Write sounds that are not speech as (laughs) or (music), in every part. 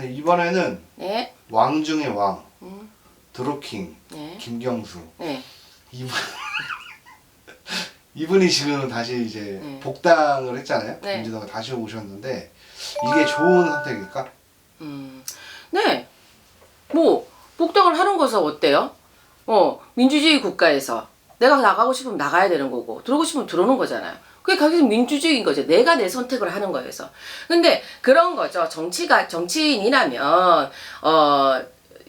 근데 이번에는 네. 왕 중의 왕, 음. 드로킹, 네. 김경수 네. 이분 (laughs) 이분이 지금 다시 이제 네. 복당을 했잖아요. 네. 민주당을 다시 오셨는데 이게 좋은 선택일까? 음. 네. 뭐 복당을 하는 것은 어때요? 어, 민주주의 국가에서 내가 나가고 싶으면 나가야 되는 거고 들어오고 싶으면 들어오는 거잖아요. 그게 가게 민주주의인 거죠. 내가 내 선택을 하는 거여서. 근데 그런 거죠. 정치가 정치인이라면 어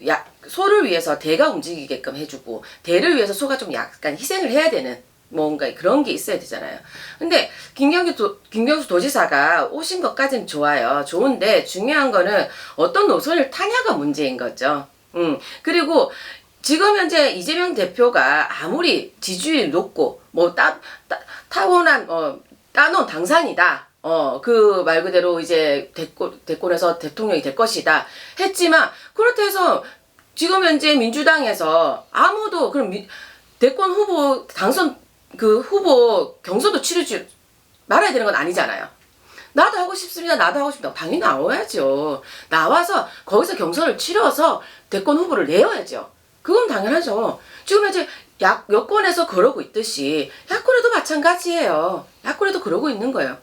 야, 소를 위해서 대가 움직이게끔 해주고 대를 위해서 소가 좀 약간 희생을 해야 되는 뭔가 그런 게 있어야 되잖아요. 근데 김경수 도, 김경수 도지사가 오신 것까지는 좋아요. 좋은데 중요한 거는 어떤 노선을 타냐가 문제인 거죠. 음 그리고 지금 현재 이재명 대표가 아무리 지지율이 높고 뭐 따, 따, 타고난 어 따놓은 당산이다. 어, 그 말 그대로 이제 대권, 대권에서 대통령이 될 것이다. 했지만, 그렇다 해서 지금 현재 민주당에서 아무도 그럼 미, 대권 후보 당선 그 후보 경선도 치르지 말아야 되는 건 아니잖아요. 나도 하고 싶습니다. 나도 하고 싶다. 당연히 나와야죠. 나와서 거기서 경선을 치러서 대권 후보를 내어야죠. 그건 당연하죠. 지금 현재 야, 여권에서 그러고 있듯이 야권에도 마찬가지예요. 야권에도 그러고 있는 거예요.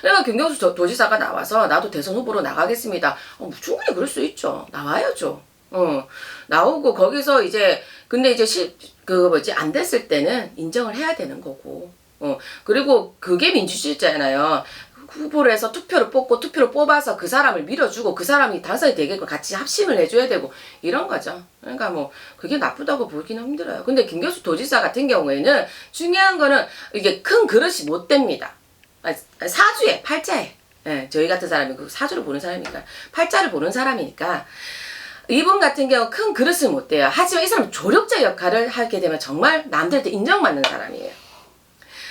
그러니까 김경수 도- 도지사가 나와서 나도 대선 후보로 나가겠습니다. 어, 충분히 그럴 수 있죠. 나와야죠. 어, 나오고 거기서 이제 근데 이제 시, 그 뭐지 안 됐을 때는 인정을 해야 되는 거고. 어, 그리고 그게 민주주의잖아요. 후보를 해서 투표를 뽑고 투표를 뽑아서 그 사람을 밀어주고 그 사람이 당선이 되게끔 같이 합심을 해줘야 되고 이런 거죠. 그러니까 뭐 그게 나쁘다고 보기는 힘들어요. 근데 김경수 도지사 같은 경우에는 중요한 거는 이게 큰 그릇이 못 됩니다. 아, 사주에 팔자에 예, 저희 같은 사람이 그 사주를 보는 사람이니까 팔자를 보는 사람이니까 이분 같은 경우 큰 그릇을 못 돼요. 하지만 이 사람은 조력자 역할을 하게 되면 정말 남들한테 인정받는 사람이에요.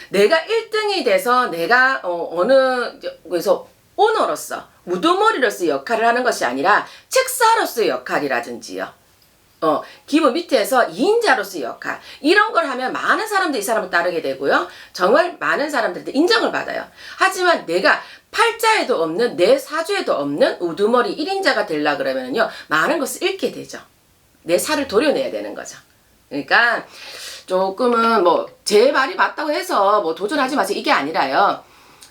내가 1등이 돼서 내가 어, 느 그래서 오너로서 우두머리로서 역할을 하는 것이 아니라 책사로서의 역할이라든지요. 어, 기본 밑에서 2인자로서의 역할. 이런 걸 하면 많은 사람들이 이 사람을 따르게 되고요. 정말 많은 사람들한테 인정을 받아요. 하지만 내가 팔자에도 없는, 내 사주에도 없는 우두머리 1인자가 되려 그러면요. 많은 것을 잃게 되죠. 내 살을 도려내야 되는 거죠. 그러니까 조금은 뭐제 말이 맞다고 해서 뭐 도전하지 마세요. 이게 아니라요.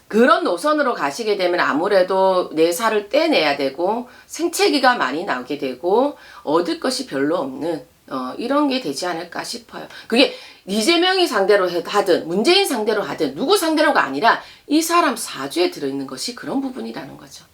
그런 노선으로 가시게 되면 아무래도 내 살을 떼내야 되고 생채기가 많이 나오게 되고 얻을 것이 별로 없는 어, 이런 게 되지 않을까 싶어요. 그게 이재명이 상대로 해- 하든 문재인 상대로 하든 누구 상대로가 아니라 이 사람 사주에 들어있는 것이 그런 부분이라는 거죠.